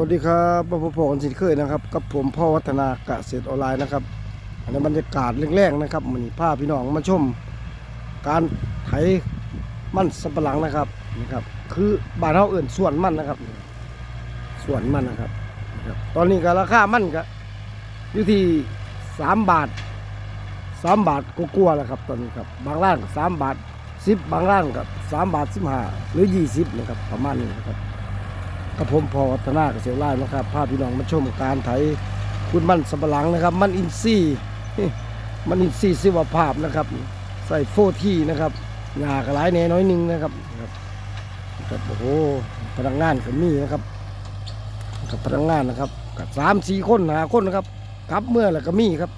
วัสดีครับพ่อพ่อคนสิทธิ์เคยนะครับกับผมพ่อวัฒนาเกษตรออนไลน์นะครับอันนี้บรรยากาศแรงๆนะครับมันนี้พาพพี่น้องมาชม การไถมันสำปะหลังนะครับนี่ครับ คือบ้านเราเอื่นส่วนมันนะครับ ส่วนมันนะครับ ตอนนี้ก็ราคามันก็อยู่ที่สามบาทสามบาทก็กลัวๆแล้วครับ ตอนนี้ครับ บางร้านสามบาทสิบบางร้านกับสามบาทสิบห้าหรือยี่สิบนะครับประมาณนี้นะครับ กับผมพอวัฒนาเกษตรไร่นะครับพาพี่น้องมาชมการไถคุณมันสำปะหลังนะครับ มันอินทรีย์มันอินทรีย์สิวภาพนะครับ ใส่โฟที่นะครับหญ้ากระไรแน่น้อยนึงนะครับครับครับโอ้โหพนักงานก็มีนะครับกับพนักงานนะครับกับสามสี่คนหาคนนะครับกลับเมื่อแล้วก็มีครับ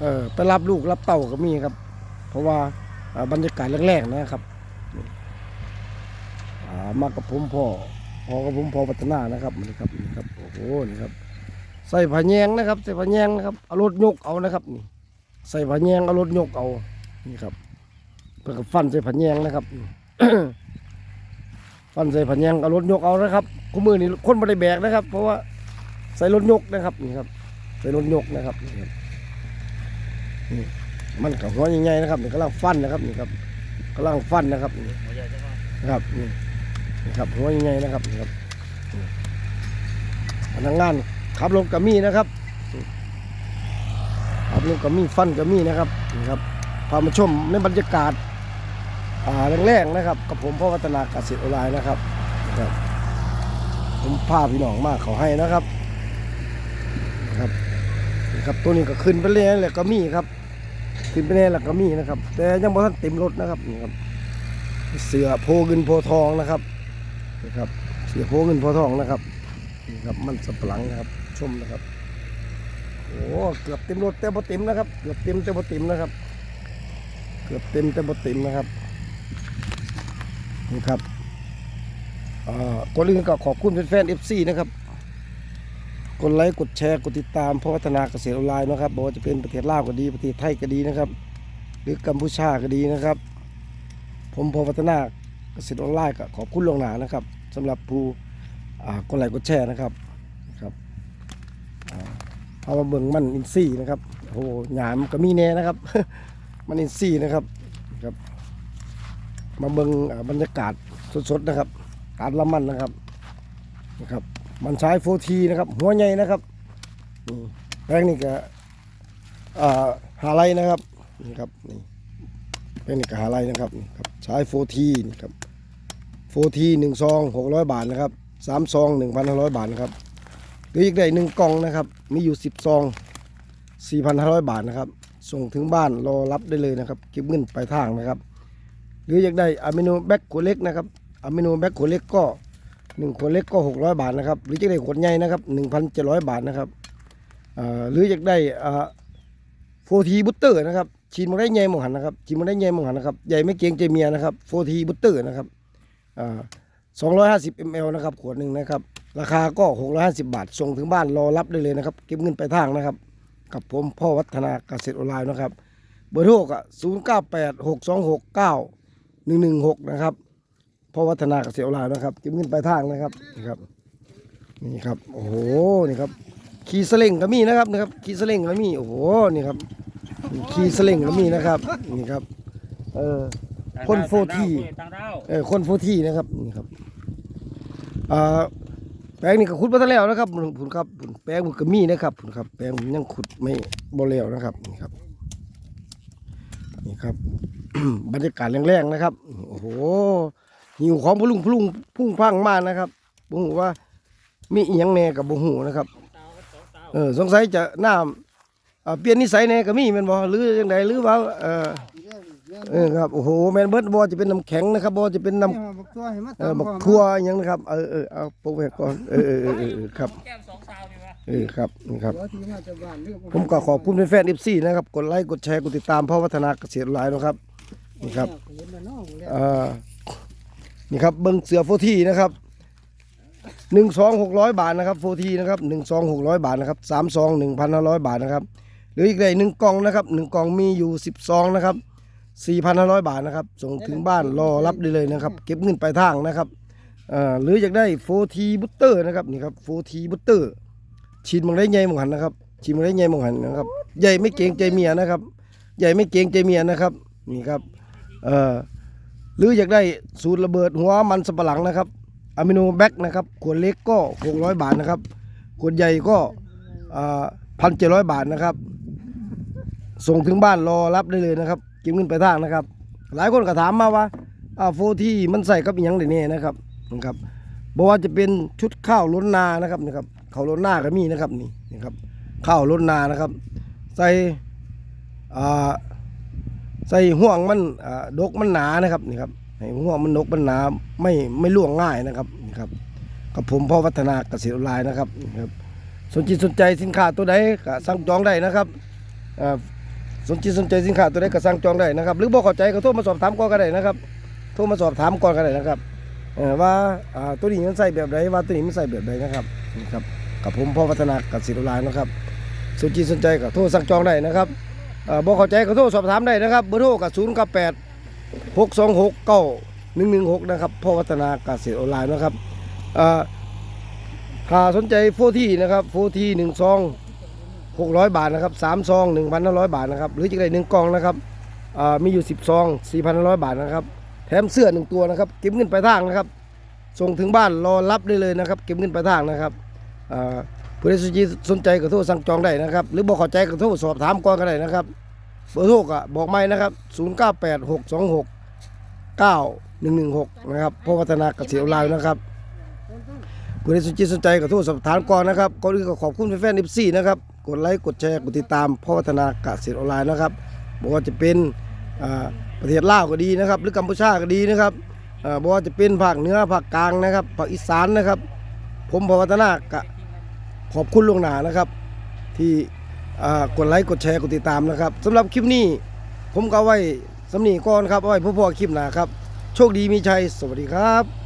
เออไปรับลูกรับเต่าก็มีครับ เพราะว่าบรรยากาศแรงๆนะครับอ่ามากับผมพ่อ พอกับผมพอพัฒนานะครับนี่ครับนี่ครับโอ้โหนี่ครับ ใส่ผ้าแยงนะครับ ใส่ผ้าแยงนะครับเอารถยกเอานะครับนี่ใส่ผ้าแยงเอารถยกเอานี่ครับเพื่อบฟันใส่ผ้าแยงนะครับฟันใส่ผ้าแยงเอารถยกเอานะครับคู่มือนี่คนไม่ได้แบกนะครับ เพราะว่าใส่รถยกนะครับนี่ครับ ใส่รถยกนะครับนี่ครับนี่มันกับหัวใหญ่ๆนะครับนี่กำลังฟันนะครับนี่ครับกำลังฟันนะครับนี่ครับนี่ นะครับหัวยังไงนะครับนี่ครับพนักงานขับรถกับมีนะครับขับรถกับมีฟันกับมีนะครับนี่ครับพามาชมในบรรยากาศอ่าแรงๆนะครับ กับผมพ่อวัฒนาเกษตรออนไลน์นะครับครับผมพาพี่น้องมากเขาให้นะครับนะครับครับตัวนี้ก็ขึ้นไปเลยแหละก็มีครับ ขึ้นไปเลยแหละก็มีนะครับ แต่ยังบ่ทันเต็มรถนะครับนี่ครับเสือโพเงินโพทองนะครับ นะครับ เสือโพเงินโพทองนะครับนี่ครับมันสับปะหลังนะครับชมนะครับโอ้เกือบเต็มรถแต่บ่เต็มนะครับ เกือบเต็มแต่บ่เต็มนะครับ เกือบเต็มแต่บ่เต็มนะครับนี่ครับอ่าก่อนอื่นก็ขอบคุณแฟนๆ FC นะครับ กดไลค์กดแชร์กดติดตามพ่อพัฒนาเกษตรออนไลน์นะครับบอกว่าจะเป็นประเทศลาวก็ดีประเทศไทยก็ดีนะครับ หรือกัมพูชาก็ดีนะครับ ผมพอพัฒนา เกษตรออนไลน์ก็ขอบคุณลวงหนานะครับสำหรับผู้อ่ากดไลค์กดแชร์นะครับนะครับเอามาเบิ่งมันอินซี่นะครับโอ้โหหยามก็มีแน่นะครับ มันอินซี่นะครับครับ มาเบิ่งอ่าบรรยากาศสดๆนะครับการละมันนะครับนะครับมันใช้โฟทีนะครับ หัวใหญ่นะครับนี่แป้งนี่ก็อ่าหาไรนะครับนี่ครับนี่เป็นกหาไรนะครับครับใช้โฟทีนี่ครับ โฟทีหนึ่งซองหกร้อยบาทนะครับสามซองหนึ่งพันห้าร้อยบาทนะครับหรืออีกได้หนึ่งกล่องนะครับ มีอยู่สิบซองสี่พันห้าร้อยบาทนะครับ ส่งถึงบ้านรอรับได้เลยนะครับ เก็บเงินปลายทางนะครับ หรืออยากได้อะมิโนแบ็คขวดเล็กนะครับอะมิโนแบ็คขวดเล็กก็หนึ่งขวดเล็กก็หกร้อยบาทนะครับ หรืออยากได้ขวดใหญ่นะครับหนึ่งพันเจ็ดร้อยบาทนะครับหรืออยากได้โฟทีบุตเตอร์นะครับชีนมาได้ใหญ่หมองหันนะครับชีนมาได้ใหญ่หมองหันนะครับใหญ่ไม่เกรงใจเมียนะครับโฟทีบุตเตอร์นะครับ อ่าสองร้อยห้าสิบมลนะครับขวดหนึ่งนะครับ ราคาก็หกร้อยห้าสิบาท ส่งถึงบ้านรอรับได้เลยนะครับ เก็บเงินไปทางนะครับ กับผมพ่อวัฒนาเกษตรออนไลน์นะครับ เบอร์โทรก็ศูนย์เก้าแปดหกสองหกเก้าหนึ่งหนึ่งหกนะครับพ่อวัฒนาเกษตรออนไลน์นะครับ เก็บเงินไปทางนะครับนี่ครับ นี่ครับ โอ้โห นี่ครับ ขี่สล่งก็มีนะครับนะครับ ขี่สล่งก็มี โอ้โห นี่ครับ ขี่สล่งก็มีนะครับ นี่ครับ เออ คนโฟร์ที่ต่างดาวเออคนโฟทีนะครับนี่ครับอ่าแปลงนี่ก็ขุดมาตั้งแล้วนะครับผุนครับผุนแปลงมันก็มีนะครับผุนครับ แปลงมันยังขุดไม่บ่แล้วนะครับนี่ครับนี่ครับ บรรยากาศแรงๆนะครับโอ้โหหิวของพลุงพลุงพุ่งพลังมากนะครับบ่ฮู้ว่ามีอีหยังแหน่กับบ่ฮู้นะครับเตาครับสองเตาเออสงสัยจะน้ำอ่าเปลี่ยนนิสัยแหน่ก็มีแม่นบ่หรือจังไดหรือว่าเออ เออครับโอ้โหแม่นเบิดบ่จะเป็นน้ำแข็งนะครับบ่จะเป็นน้ำบักตัวให้มาเออบักทั่วอหยังนะครับเออเออเอาปลูกไว้ก่อนเออเออเออเออเออครับแก้มสองเตานี่วะเออครับนี่ครับตัวที่มาจากบ้านเรื่องผมก็ขอบคุณแฟนๆ FC นะครับกดไลค์กดแชร์กดติดตามพ่อวัฒนาเกษตรไลน์นะครับนี่ครับเห็นแล้วเนาะผมแล้วเอ่อนี่ครับเบิ้งเสือโฟทีนะครับหนึ่งซองหกร้อยบาทนะครับโฟทีนะครับหนึ่งซองหกร้อยบาทนะครับสามซองหนึ่งพันห้าร้อยบาทนะครับหรืออีกได้หนึ่งกล่องนะครับหนึ่งกล่องมีอยู่สิบซองนะครับ สี่พันห้าร้อยบาทนะครับ ส่งถึงบ้านรอรับได้เลยนะครับ เก็บเงินปลายทางนะครับอ่าหรืออยากได้โฟทีบุตเตอร์นะครับนี่ครับโฟทีบุตเตอร์ฉีดมังได้ใหญ่มังหันนะครับฉีดมังได้ใหญ่มังหันนะครับ ใหญ่ไม่เกรงใจเมียนะครับ ใหญ่ไม่เกรงใจเมียนะครับนี่ครับเอ่อหรืออยากได้สูตรระเบิดหัวมันสับปะหลังนะครับอะมิโนแบคนะครับขวดเล็กก็ 600 บาทนะครับขวดใหญ่ก็พันเจ็ดร้อยบาทนะครับ ส่งถึงบ้านรอรับได้เลยนะครับ เก็บเงินไปทางนะครับ หลายคนก็ถามมาว่าอ่าโฟที่มันใส่กับอหยังได้แน่นะครับนะครับบอกว่าจะเป็นชุดข้าวล้นนานะครับนะครับข้าวล้นนาก็มีนะครับนี่นะครับข้าวล้นนานะครับ ใส่อ่าใส่ห่วงมันอ่าดกมันหนานะครับนี่ครับให้ห่วงมันดกมันหนาไม่ไม่ล่วงง่ายนะครับนี่ครับกับผมพ่อวัฒนาเกษตรออนไลน์นะครับนี่ครับสนใจสนใจสินค้าตัวใดก็สั่งจองได้นะครับอ่า สนใจสนใจสินค้าตัวใดก็สั่งจองได้นะครับ หรือบ่เข้าใจก็โทรมาสอบถามก่อนก็ได้นะครับ โทรมาสอบถามก่อนก็ได้นะครับว่าตัวนี้มันใส่แบบใดว่าตัวนี้มันใส่แบบใดนะครับนี่ครับกับผมพ่อวัฒนากับศิลป์ลายนะครับสนใจสนใจก็โทรสั่งจองได้นะครับเอ่อบ่เข้าใจก็โทรสอบถามได้นะครับเบอร์โทรก็0 9 8 6 2 6 9 1 1 6นะครับพ่อวัฒนาเกษตรออนไลน์นะครับเอ่อถ้าสนใจโฟที่นะครับโฟที่หนึ่งซอง 600 บาทนะครับ3ซอง1,500 บาทนะครับหรือจะได้1กล่องนะครับมีอยู่ 10 ซอง 4,500 บาทนะครับ แถมเสื้อหนึ่งตัวนะครับ เก็บเงินปลายทางนะครับ ส่งถึงบ้านรอรับได้เลยนะครับ เก็บเงินปลายทางนะครับผู้ใดสนใจก็โทรสั่งจองได้นะครับ หรือบอกข้าใจก็โทรสอบถามก่อนก็ได้นะครับเบอร์โทรก็บอกไม่นะครับ 098626 9116 นะครับพ่อวัฒนาเกษตรออนไลน์นะครับ ผู้ใดสนใจสนใจก็โทรสอบถามก่อนนะครับก่อนอื่นก็ขอบคุณแฟนๆ FC นะครับกดไลค์กดแชร์กดติดตามพ่อวัฒนาเกษตรออนไลน์นะครับบอกว่าจะเป็นประเทศลาวก็ดีนะครับ หรือกัมพูชาก็ดีนะครับบอกว่าจะเป็นภาคเหนือภาคกลางนะครับภาคอีสานนะครับ ผมพ่อวัฒนาก็ขอบคุณล่วงหน้านะครับ ที่กดไลค์กดแชร์กดติดตามนะครับสำหรับคลิปนี้ผมก็เอาไว้สำนีก่อนครับเอาไว้พบๆคลิปหน้าครับ โชคดีมีชัยสวัสดีครับ